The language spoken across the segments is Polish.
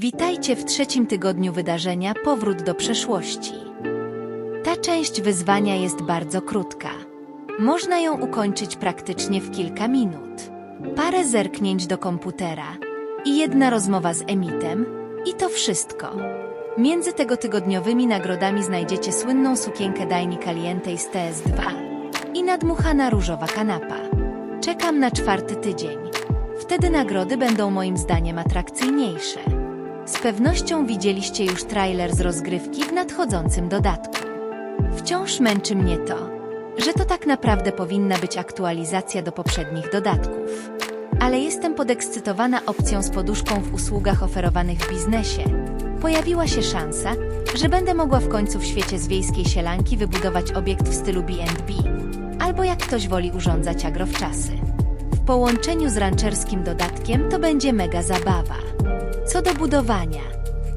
Witajcie w trzecim tygodniu wydarzenia Powrót do przeszłości. Ta część wyzwania jest bardzo krótka. Można ją ukończyć praktycznie w kilka minut. Parę zerknięć do komputera i jedna rozmowa z Emitem i to wszystko. Między tego tygodniowymi nagrodami znajdziecie słynną sukienkę Daini Caliente z TS2 i nadmuchana różowa kanapa. Czekam na czwarty tydzień. Wtedy nagrody będą moim zdaniem atrakcyjniejsze. Z pewnością widzieliście już trailer z rozgrywki w nadchodzącym dodatku. Wciąż męczy mnie to, że to tak naprawdę powinna być aktualizacja do poprzednich dodatków. Ale jestem podekscytowana opcją z poduszką w usługach oferowanych w biznesie. Pojawiła się szansa, że będę mogła w końcu w świecie z wiejskiej sielanki wybudować obiekt w stylu B&B, albo jak ktoś woli urządzać agrowczasy. W połączeniu z rancherskim dodatkiem to będzie mega zabawa. Co do budowania.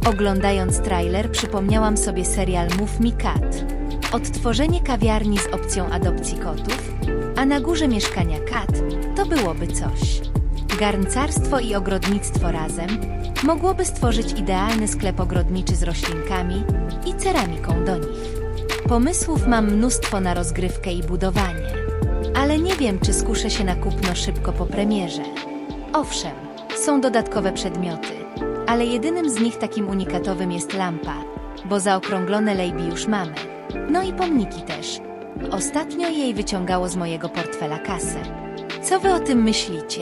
Oglądając trailer przypomniałam sobie serial Move Me Cat. Odtworzenie kawiarni z opcją adopcji kotów, a na górze mieszkania kat to byłoby coś. Garncarstwo i ogrodnictwo razem mogłoby stworzyć idealny sklep ogrodniczy z roślinkami i ceramiką do nich. Pomysłów mam mnóstwo na rozgrywkę i budowanie, ale nie wiem, czy skuszę się na kupno szybko po premierze. Owszem, są dodatkowe przedmioty, ale jedynym z nich takim unikatowym jest lampa, bo zaokrąglone lejbi już mamy. No i pomniki też. Ostatnio jej wyciągało z mojego portfela kasę. Co wy o tym myślicie?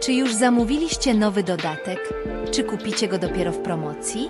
Czy już zamówiliście nowy dodatek? Czy kupicie go dopiero w promocji?